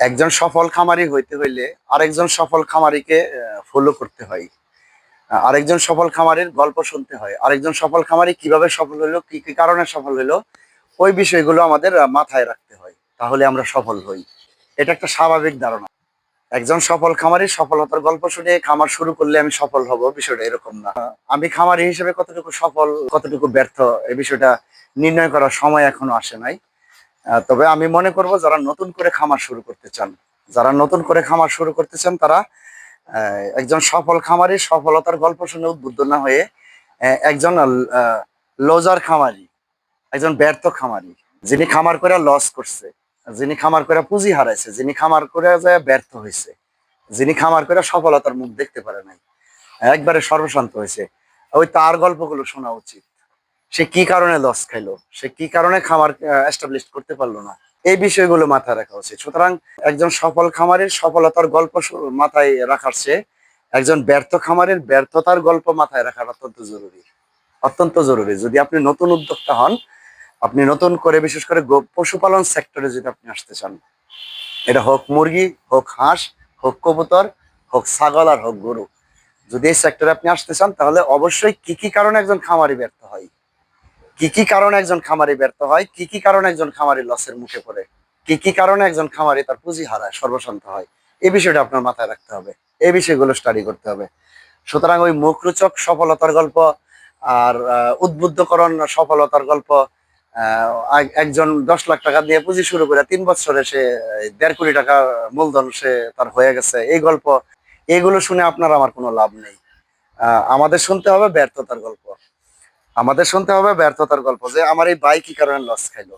একজন সফল খামারি হইতে হইলে আরেকজন সফল খামারিকে ফলো করতে হয়। আরেকজন সফল খামারির গল্প শুনতে হয়। আরেকজন সফল খামারি কীভাবে সফল হলো কি কি কারণে সফল হলো ওই বিষয়গুলো আমাদের মাথায় রাখতে হয়। তাহলে আমরা সফল হই। এটা একটা স্বাভাবিক ধারণা। একজন সফল খামারির সফলতার গল্প শুনে খামার শুরু করলে আমি সফল হব, বিষয়টা এরকম না। আমি খামারি হিসেবে কতটুকু সফল, কতটুকু ব্যর্থ, এই বিষয়টা নির্ণয় করার সময় এখনও আসে নাই। তবে আমি মনে করব যারা নতুন করে খামার শুরু করতে চান, যারা নতুন করে খামার শুরু করতে চান, তারা একজন সফল খামারি সফলতার গল্প শুনে উদ্বুদ্ধ না হয়ে একজন লজার খামারি, একজন ব্যর্থ খামারি, যিনি খামার করে লস করছে, যিনি খামার করে পুঁজি হারাইছে, যিনি খামার করে যায় ব্যর্থ হয়েছে যিনি খামার করে সফলতার মুখ দেখতে পারে নাই, একবারে সর্বশান্ত হয়েছে ওই তার গল্পগুলো শোনা উচিত। সে কি কারণে লস খাইলো? সে কি কারণে খামার এস্টাবলিশ করতে পারল না? এই বিষয়গুলো মাথায় রাখা উচিত। সুতরাং একজন সফল খামারের সফলতার গল্প মাথায় রাখার চেয়ে একজন ব্যর্থ খামারের ব্যর্থতার গল্প মাথায় রাখা অত্যন্ত জরুরি। অত্যন্ত জরুরি। যদি আপনি নতুন উদ্যোক্তা হন, আপনি নতুন করে, বিশেষ করে পশুপালন সেক্টরে যদি আপনি আসতে চান, এটা হোক মুরগি, হোক হাঁস, হোক কবুতর, হোক ছাগল আর হোক গরু। যদি এই সেক্টরে আপনি আসতে চান, তাহলে অবশ্যই কি কি কারণে একজন খামারি ব্যর্থ? কি কি কারণে একজন খামারি ব্যর্থ হয়? কি কি কারণে একজন খামারি লসের মুখে পড়ে? কি কি কারণে একজন খামারি তার পুঁজি হারায়, সর্বশান্ত হয়? এই বিষয়টা আপনার মাথায় রাখতে হবে। এই বিষয়গুলো স্টাডি করতে হবে। সুতরাং ওই মুখরোচক সফলতার গল্প আর উদ্বুদ্ধকরণ সফলতার গল্প একজন দশ লাখ টাকা দিয়ে পুঁজি শুরু করে তিন বছরে সে দেড় কোটি টাকা মূলধন সে তার হয়ে গেছে। এই গল্প, এগুলো শুনে আপনার আমার কোনো লাভ নেই। আমাদের শুনতে হবে ব্যর্থতার গল্প। আমাদের শুনতে হবে ব্যর্থতার গল্প যে আমার এই ভাই কি কারণে লস খাইলো?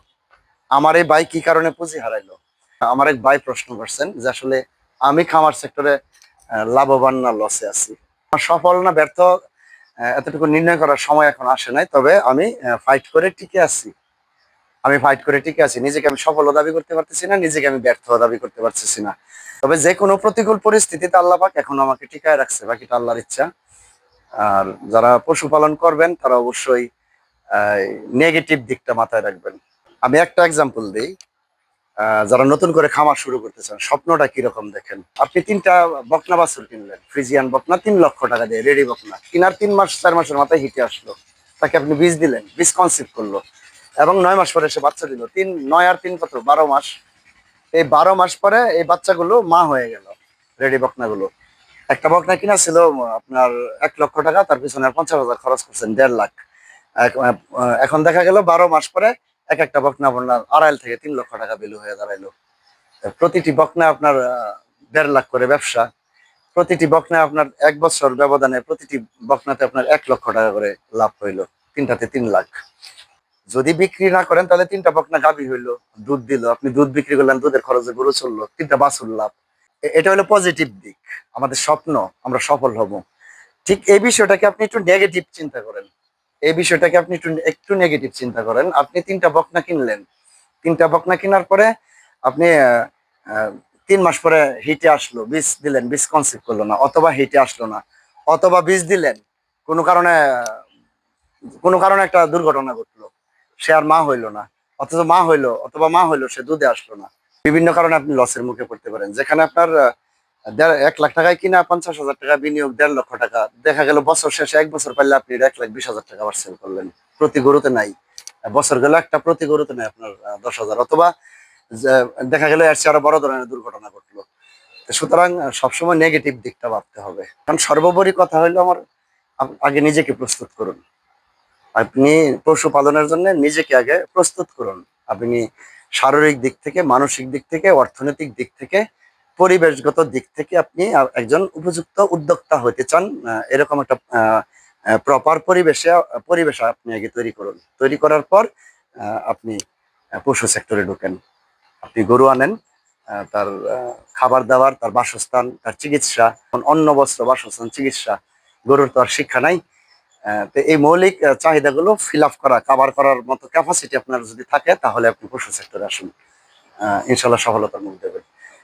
আমার এই ভাই কি কারণে পুঁজি হারাইলো? আমার এক ভাই প্রশ্ন করছেন যে আসলে আমি খামার সেক্টরে লাভবান না লসে আছি? সফল না ব্যর্থ এতটুকু নির্ণয় করার সময় এখন আসে নাই, তবে আমি ফাইট করে টিকে আছি। আমি ফাইট করে টিকে আছি, নিজেকে আমি সফল দাবি করতে পারতেছি না, নিজেকে আমি ব্যর্থ দাবি করতে পারতেছি না। তবে যে কোনো প্রতিকূল পরিস্থিতিতে আল্লাহ পাক এখন আমাকে টিকায় রাখছে, বাকিটা আল্লাহর ইচ্ছা। আর যারা পশুপালন করবেন, তারা অবশ্যই নেগেটিভ দিকটা মাথায় রাখবেন। আমি একটা এক্সাম্পল দিই। যারা নতুন করে খামার শুরু করতে চান স্বপ্নটা কীরকম দেখেন? আপনি তিনটা বকনা বাছুর কিনলেন ফ্রিজিয়ান বকনা, তিন লক্ষ টাকা দিয়ে রেডি বকনা। কিনার তিন মাস, চার মাসের মাথায় হিটে আসলো। তাকে আপনি বীজ দিলেন, বীজ কনসিভ করল। এবং নয় মাস পরে সে বাচ্চা দিল। তিন, নয় আর তিন কত? বারো মাস। এই বারো মাস পরে এই বাচ্চাগুলো মা হয়ে গেল রেডি বকনাগুলো। একটা বকনা কিনা ছিল, আপনার এক লক্ষ টাকা, তার পিছনে পঞ্চাশ হাজার খরচ করছেন, দেড় লাখ। এখন দেখা গেল বারো মাস পরে এক একটা বকনা আপনার আড়াইল থেকে তিন লক্ষ টাকা বিলু হয়ে দাঁড়াইলো। প্রতিটি বকনা আপনার দেড় লাখ করে ব্যবসা। প্রতিটি বকনা আপনার এক বছর ব্যবধানে প্রতিটি বকনাতে আপনার এক লক্ষ টাকা করে লাভ হইল, তিনটাতে তিন লাখ। যদি বিক্রি না করেন, তাহলে তিনটা বকনা গাভী হইল, দুধ দিল। আপনি দুধ বিক্রি করলেন, দুধের খরচে গরু চলল, তিনটা বাছুর লাভ। এটা হলো পজিটিভ দিক। আমাদের স্বপ্ন, আমরা সফল হব। ঠিক এই বিষয়টাকে আপনি একটু নেগেটিভ চিন্তা করেন। এই বিষয়টাকে আপনি একটু একটু নেগেটিভ চিন্তা করেন। আপনি তিনটা বকনা কিনলেন। তিনটা বকনা কেনার পরে আপনি তিন মাস পরে হিটে আসলো, বীজ দিলেন, বীজ কনসিভ করল না, অথবা হিটে আসলো না, অথবা বীজ দিলেন। কোনো কারণে কোনো কারণে একটা দুর্ঘটনা ঘটলো। সে আর মা হইল না, অথচ মা হইল, অথবা মা হইল, সে দুধে আসলো না। বিভিন্ন কারণে আপনি লসের মুখে পড়তে পারেন। যেখানে আপনার দেড় এক লাখ টাকায় কিনা পঞ্চাশ হাজার টাকা বিনিয়োগ দেড় লক্ষ টাকা। দেখা গেল বছর শেষে এক বছর পাইলে আপনি এক লাখ বিশ হাজার টাকা সেল করলেন। প্রতি গরুতে নাই। বছর গেল একটা প্রতি গরুতে নাই আপনার দশ হাজার। অথবা দেখা গেল এর চেয়ে আরও বড় ধরনের দুর্ঘটনা ঘটলো। সুতরাং সবসময় নেগেটিভ দিকটা ভাবতে হবে। কারণ সর্বোপরি কথা হলো আমার আগে নিজেকে প্রস্তুত করুন। আপনি পশুপালনের জন্য নিজেকে আগে প্রস্তুত করুন। আপনি শারীরিক দিক থেকে, মানসিক দিক থেকে, অর্থনৈতিক দিক থেকে পরিবেশগত দিক থেকে আপনি একজন উপযুক্ত উদ্যোক্তা হতে চান এরকম একটা প্রপার পরিবেশে, পরিবেশ আপনি আগে তৈরি করুন। তৈরি করার পর আপনি পশু সেক্টরে ঢোকেন। আপনি গরু আনেন তার খাবার দাবার, তার বাসস্থান, তার চিকিৎসা অন্ন, বস্ত্র, বাসস্থান, চিকিৎসা, গরুর তো আর শিক্ষা নাই। তো এই মৌলিক চাহিদাগুলো ফিল আপ করা কাভার করার মতো ক্যাপাসিটি আপনার যদি থাকে, তাহলে আপনি পশু সেক্টরে আসুন। ইনশাল্লাহ সফলতার মুখ দেবেন